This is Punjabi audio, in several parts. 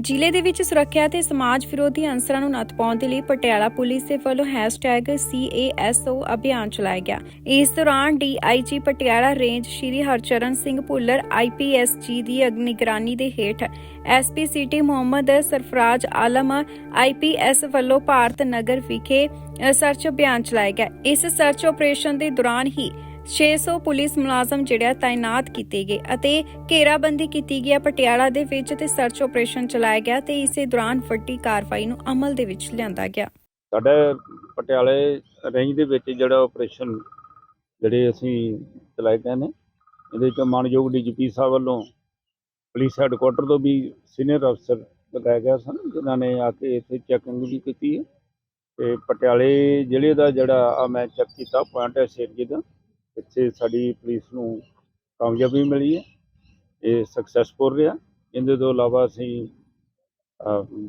ਜ਼ਿਲ੍ਹੇ ਦੇ ਵਿੱਚ ਸੁਰੱਖਿਆ ਤੇ ਸਮਾਜ ਵਿਰੋਧੀ ਅੰਸਰਾਂ ਨੂੰ ਨੱਥ ਪਾਉਣ ਦੇ ਲਈ ਪਟਿਆਲਾ ਪੁਲਿਸ ਦੇ ਵੱਲੋਂ #CASO ਅਭਿਆਨ ਚਲਾਇਆ ਗਿਆ। ਇਸ ਦੌਰਾਨ ਡੀਆਈਜੀ ਪਟਿਆਲਾ ਰੇਂਜ ਸ਼੍ਰੀ ਹਰਚਰਨ ਸਿੰਘ ਭੁੱਲਰ ਆਈਪੀਐਸਜੀ ਦੀ ਨਿਗਰਾਨੀ ਦੇ ਹੇਠ SP city Muhammad Sarfaraz Alam IPS ਵੱਲੋਂ ਭਾਰਤ ਨਗਰ ਵਿਖੇ ਸਰਚ ਅਭਿਆਨ ਚਲਾਇਆ ਗਿਆ। ਇਸ ਸਰਚ ਆਪਰੇਸ਼ਨ ਦੇ ਦੌਰਾਨ ਹੀ 600 ਪੁਲਿਸ ਮੁਲਾਜ਼ਮ ਜਿਹੜਾ ਤਾਇਨਾਤ ਕੀਤੇ ਗਏ ਅਤੇ ਘੇਰਾਬੰਦੀ ਕੀਤੀ ਗਈ ਪਟਿਆਲਾ ਦੇ ਵਿੱਚ ਤੇ ਸਰਚ ਆਪਰੇਸ਼ਨ ਚਲਾਇਆ ਗਿਆ ਤੇ ਇਸੇ ਦੌਰਾਨ ਵੱਡੀ ਕਾਰਵਾਈ ਨੂੰ ਅਮਲ ਦੇ ਵਿੱਚ ਲਿਆਂਦਾ ਗਿਆ। ਸਾਡੇ ਪਟਿਆਲੇ ਰੇਂਜ ਦੇ ਵਿੱਚ ਜਿਹੜਾ ਆਪਰੇਸ਼ਨ ਜਿਹੜੇ ਅਸੀਂ ਚਲਾਏ ਗਏ ਨੇ, ਇਹਦੇ ਚ ਮਾਨਯੋਗ ਡੀਜੀਪੀ ਸਾਹਿਬ ਵੱਲੋਂ ਪੁਲਿਸ ਹੈੱਡਕੁਆਟਰ ਤੋਂ ਵੀ ਸੀਨੀਅਰ ਅਫਸਰ ਲਗਾਏ ਗਏ ਸਨ, ਜਿਨ੍ਹਾਂ ਨੇ ਆ ਕੇ ਇੱਥੇ ਚੈਕਿੰਗ ਵੀ ਕੀਤੀ ਹੈ। ਤੇ ਪਟਿਆਲੇ ਜ਼ਿਲ੍ਹੇ ਦਾ ਜਿਹੜਾ ਆ ਮੈਂ ਚੈੱਕ ਕੀਤਾ, ਪੁਆਇੰਟ ਹੈ ਸੇਰਜੀ ਦਾ। ਇੱਥੇ ਸਾਡੀ ਪੁਲਿਸ ਨੂੰ ਕਾਮਯਾਬੀ ਮਿਲੀ ਹੈ। ਇਹ ਸਕਸੈਸਫੁਲ ਰਿਹਾ। ਇਹਦੇ ਤੋਂ ਇਲਾਵਾ ਅਸੀਂ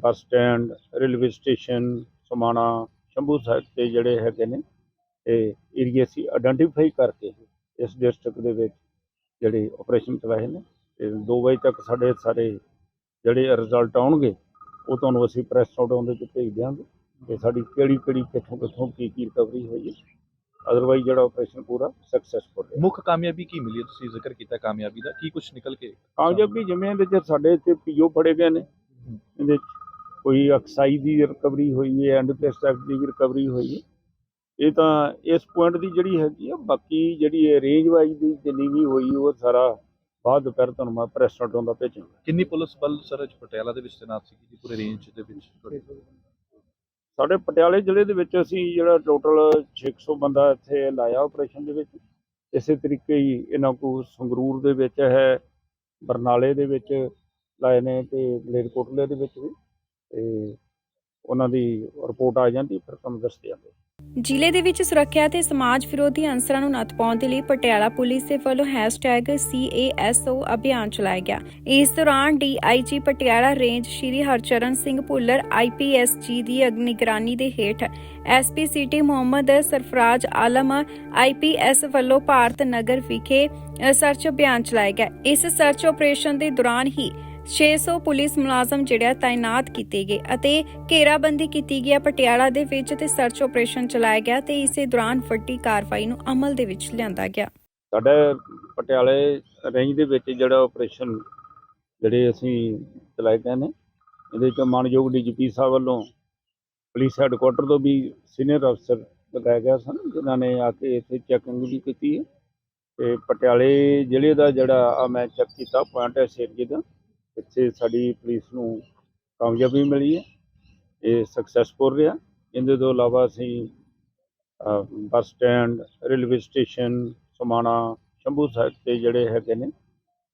bus stand, railway station, Samana, Shambhu Sahib ਤੇ ਜਿਹੜੇ ਹੈਗੇ ਨੇ ਇਹ ਏਰੀਏ ਸੀ ਆਇਡੈਂਟੀਫਾਈ ਕਰਕੇ ਇਸ ਡਿਸਟ੍ਰਿਕਟ ਦੇ ਵਿੱਚ ਜਿਹੜੇ ਆਪਰੇਸ਼ਨ ਚਲਾਏ ਨੇ। ਤੇ 2 ਵਜੇ ਤੱਕ ਸਾਡੇ ਸਾਰੇ ਜਿਹੜੇ ਰਿਜ਼ਲਟ ਆਉਣਗੇ, ਉਹ ਤੁਹਾਨੂੰ ਅਸੀਂ ਪ੍ਰੈਸ ਨੋਟ ਉਹਦੇ ਚ ਭੇਜ ਦਿਆਂਗੇ ਤੇ ਸਾਡੀ ਕਿਹੜੀ ਕਿਹੜੀ ਕਿੱਥੋਂ ਕਿੱਥੋਂ ਕੀ ਕੀ ਰਿਕਵਰੀ ਹੋਈ ਹੈ। ਅਦਰਵਾਈਜ਼ ਜਿਹੜਾ ਆਪਰੇਸ਼ਨ ਪੂਰਾ ਸਕਸੈਸਫੁਲ ਰਿਹਾ। ਮੁੱਖ ਕਾਮਯਾਬੀ ਕੀ ਮਿਲੀ ਹੈ? ਤੁਸੀਂ ਜ਼ਿਕਰ ਕੀਤਾ ਕਾਮਯਾਬੀ ਦਾ। ਕੀ ਕੁਝ ਨਿਕਲ ਕੇ ਕਾਮਯਾਬੀ ਜਿਵੇਂ ਇਹਦੇ ਚ ਸਾਡੇ ਇੱਥੇ ਪੀਓ ਫੜੇ ਗਏ ਨੇ। ਇਹਦੇ 'ਚ ਕੋਈ ਅਕਸਾਈ ਦੀ ਰਿਕਵਰੀ ਹੋਈ ਹੈ ਐਂਡ ਪੈਸਟੈਕਟ ਦੀ ਵੀ ਰਿਕਵਰੀ ਹੋਈ ਹੈ। ਇਹ ਤਾਂ ਇਸ ਪੁਆਇੰਟ ਦੀ ਜਿਹੜੀ ਹੈਗੀ ਆ ਬਾਕੀ ਜਿਹੜੀ ਰੇਂਜ ਵਾਈਜ਼ ਦੀ ਜਿੰਨੀ ਵੀ ਹੋਈ ਉਹ ਸਾਰਾ ਬਾਅਦ ਦੁਪਹਿਰ ਤੁਹਾਨੂੰ ਮੈਂ ਪ੍ਰੈਸ ਨੋਟ ਦਾ ਭੇਜਾਂਗਾ। ਕਿੰਨੀ ਪੁਲਿਸ ਬਲ ਸਰ ਅੱਜ ਪਟਿਆਲਾ ਦੇ ਵਿੱਚ ਤੈਨਾਤ ਸੀ ਜੀ ਪੂਰੇ ਰੇਂਜ ਦੇ ਵਿੱਚ ਤੁਹਾਡੇ? ਸਾਡੇ ਪਟਿਆਲੇ ਜ਼ਿਲ੍ਹੇ ਦੇ ਵਿੱਚ ਅਸੀਂ ਜਿਹੜਾ ਟੋਟਲ 600 ਬੰਦਾ ਇੱਥੇ ਲਾਇਆ ਆਪਰੇਸ਼ਨ ਦੇ ਵਿੱਚ। ਇਸੇ ਤਰੀਕੇ ਹੀ ਇਹਨਾਂ ਕੋ ਸੰਗਰੂਰ ਦੇ ਵਿੱਚ ਹੈ, ਬਰਨਾਲੇ ਦੇ ਵਿੱਚ ਲਾਏ ਨੇ ਤੇ ਮਲੇਰਕੋਟਲੇ ਦੇ ਵਿੱਚ ਵੀ। ਤੇ ਉਹਨਾਂ ਦੀ ਰਿਪੋਰਟ ਆ ਜਾਂਦੀ, ਫਿਰ ਤੁਹਾਨੂੰ ਦੱਸ ਦਿਆਂਗੇ। ਜ਼ਿਲ੍ਹੇ ਦੇ ਵਿੱਚ ਸੁਰੱਖਿਆ ਤੇ ਸਮਾਜ ਵਿਰੋਧੀ ਅੰਸਰਾਂ ਨੂੰ ਨੱਥ ਪਾਉਣ ਦੇ ਲਈ ਪਟਿਆਲਾ ਪੁਲਿਸ ਦੇ ਵੱਲੋਂ #CASO ਅਭਿਆਨ ਚਲਾਇਆ ਗਿਆ। ਇਸ ਦੌਰਾਨ ਡੀਆਈਜੀ ਪਟਿਆਲਾ ਰੇਂਜ ਸ਼੍ਰੀ ਹਰਚਰਨ ਸਿੰਘ ਭੁੱਲਰ ਆਈਪੀਐਸਜੀ ਦੀ ਨਿਗਰਾਨੀ ਦੇ ਹੇਠ SP city Muhammad Sarfaraz Alam IPS ਵੱਲੋਂ ਭਾਰਤ ਨਗਰ ਵਿਖੇ ਸਰਚ ਅਭਿਆਨ ਚਲਾਇਆ ਗਿਆ। ਇਸ ਸਰਚ ਆਪਰੇਸ਼ਨ ਦੇ ਦੌਰਾਨ ਹੀ 600 ਪੁਲਿਸ ਮੁਲਾਜ਼ਮ ਜਿਹੜਾ ਤਾਇਨਾਤ ਕੀਤੇ ਗਏ ਅਤੇ ਘੇਰਾਬੰਦੀ ਕੀਤੀ ਗਈ ਪਟਿਆਲਾ ਦੇ ਵਿੱਚ ਤੇ ਸਰਚ ਆਪਰੇਸ਼ਨ ਚਲਾਇਆ ਗਿਆ ਤੇ ਇਸੇ ਦੌਰਾਨ ਵੱਡੀ ਕਾਰਵਾਈ ਨੂੰ ਅਮਲ ਦੇ ਵਿੱਚ ਲਿਆਂਦਾ ਗਿਆ। ਸਾਡੇ ਪਟਿਆਲੇ ਰੇਂਜ ਦੇ ਵਿੱਚ ਜਿਹੜਾ ਆਪਰੇਸ਼ਨ ਜਿਹੜੇ ਅਸੀਂ ਚਲਾਏ ਗਏ ਨੇ, ਇਹਦੇ ਚ ਮਾਨਯੋਗ ਡੀਜੀਪੀ ਸਾਹਿਬ ਵੱਲੋਂ ਪੁਲਿਸ ਹੈੱਡਕੁਆਟਰ ਤੋਂ ਵੀ ਸੀਨੀਅਰ ਅਫਸਰ ਲਗਾਏ ਗਏ ਸਨ, ਜਿਨ੍ਹਾਂ ਨੇ ਆ ਕੇ ਇੱਥੇ ਚੈਕਿੰਗ ਵੀ ਕੀਤੀ ਹੈ। ਤੇ ਪਟਿਆਲੇ ਜ਼ਿਲ੍ਹੇ ਦਾ ਜਿਹੜਾ ਆ ਮੈਂ ਚੈੱਕ ਕੀਤਾ, ਪੁਆਇੰਟ ਹੈ ਸੇਰਜੀ ਦਾ। ਇੱਥੇ ਸਾਡੀ ਪੁਲਿਸ ਨੂੰ ਕਾਮਯਾਬੀ ਮਿਲੀ ਹੈ। ਇਹ ਸਕਸੈਸਫੁਲ ਰਿਹਾ। ਇਹਦੇ ਤੋਂ ਇਲਾਵਾ ਅਸੀਂ bus stand, railway station, Samana, Shambhu Sahib ਤੇ ਜਿਹੜੇ ਹੈਗੇ ਨੇ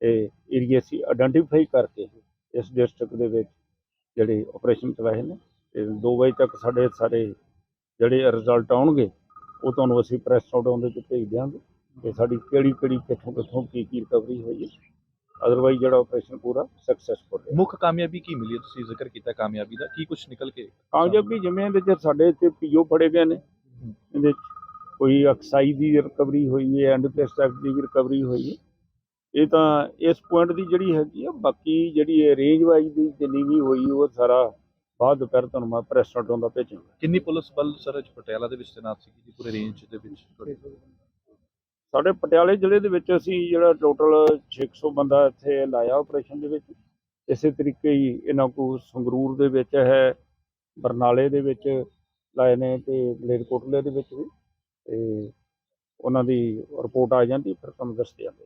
ਇਹ ਏਰੀਏ ਸੀ ਆਇਡੈਂਟੀਫਾਈ ਕਰਕੇ ਇਸ ਡਿਸਟ੍ਰਿਕਟ ਦੇ ਵਿੱਚ ਜਿਹੜੇ ਆਪਰੇਸ਼ਨ ਚਲਾਏ ਨੇ। ਤੇ 2 ਵਜੇ ਤੱਕ ਸਾਡੇ ਸਾਰੇ ਜਿਹੜੇ ਰਿਜ਼ਲਟ ਆਉਣਗੇ, ਉਹ ਤੁਹਾਨੂੰ ਅਸੀਂ ਪ੍ਰੈਸ ਨੋਟ ਉਹਦੇ ਚ ਭੇਜ ਦਿਆਂਗੇ ਕਿ ਸਾਡੀ ਕਿਹੜੀ ਕਿਹੜੀ ਕਿੱਥੋਂ ਕਿੱਥੋਂ ਕੀ ਕੀ ਰਿਕਵਰੀ ਹੋਈ ਹੈ। ਅਦਰਵਾਈਜ਼ ਜਿਹੜਾ ਆਪਰੇਸ਼ਨ ਪੂਰਾ ਸਕਸੈਸਫੁਲ ਰਿਹਾ। ਮੁੱਖ ਕਾਮਯਾਬੀ ਕੀ ਮਿਲੀ ਹੈ? ਤੁਸੀਂ ਜ਼ਿਕਰ ਕੀਤਾ ਕਾਮਯਾਬੀ ਦਾ। ਕੀ ਕੁਝ ਨਿਕਲ ਕੇ ਕਾਮਯਾਬੀ ਜਿਵੇਂ ਇਹਦੇ ਚ ਸਾਡੇ ਇੱਥੇ ਪੀਓ ਫੜੇ ਗਏ ਨੇ। ਇਹਦੇ 'ਚ ਕੋਈ ਅਕਸਾਈ ਦੀ ਰਿਕਵਰੀ ਹੋਈ ਹੈ ਐਂਡ ਪੈਸਟੈਕਟ ਦੀ ਵੀ ਰਿਕਵਰੀ ਹੋਈ ਹੈ। ਇਹ ਤਾਂ ਇਸ ਪੁਆਇੰਟ ਦੀ ਜਿਹੜੀ ਹੈਗੀ ਆ ਬਾਕੀ ਜਿਹੜੀ ਰੇਂਜ ਵਾਈਜ਼ ਦੀ ਜਿੰਨੀ ਵੀ ਹੋਈ ਉਹ ਸਾਰਾ ਬਾਅਦ ਦੁਪਹਿਰ ਤੁਹਾਨੂੰ ਮੈਂ ਪ੍ਰੈਸ ਨੋਟ ਦਾ ਭੇਜਾਂਗਾ। ਕਿੰਨੀ ਪੁਲਿਸ ਬਲ ਸਰ ਅੱਜ ਪਟਿਆਲਾ ਦੇ ਵਿੱਚ ਤੈਨਾਤ ਸੀ ਜੀ ਪੂਰੇ ਰੇਂਜ ਦੇ ਵਿੱਚ? ਤੁਹਾਡੇ? ਸਾਡੇ ਪਟਿਆਲੇ ਜ਼ਿਲ੍ਹੇ ਦੇ ਵਿੱਚ ਅਸੀਂ ਜਿਹੜਾ ਟੋਟਲ 600 ਬੰਦਾ ਇੱਥੇ ਲਾਇਆ ਆਪਰੇਸ਼ਨ ਦੇ ਵਿੱਚ। ਇਸੇ ਤਰੀਕੇ ਹੀ ਇਹਨਾਂ ਕੋ ਸੰਗਰੂਰ ਦੇ ਵਿੱਚ ਹੈ, ਬਰਨਾਲੇ ਦੇ ਵਿੱਚ ਲਾਏ ਨੇ ਤੇ ਮਲੇਰਕੋਟਲੇ ਦੇ ਵਿੱਚ ਵੀ। ਤੇ ਉਹਨਾਂ ਦੀ ਰਿਪੋਰਟ ਆ ਜਾਂਦੀ, ਫਿਰ ਤੁਹਾਨੂੰ ਦੱਸਦੇ ਜਾਂਦੇ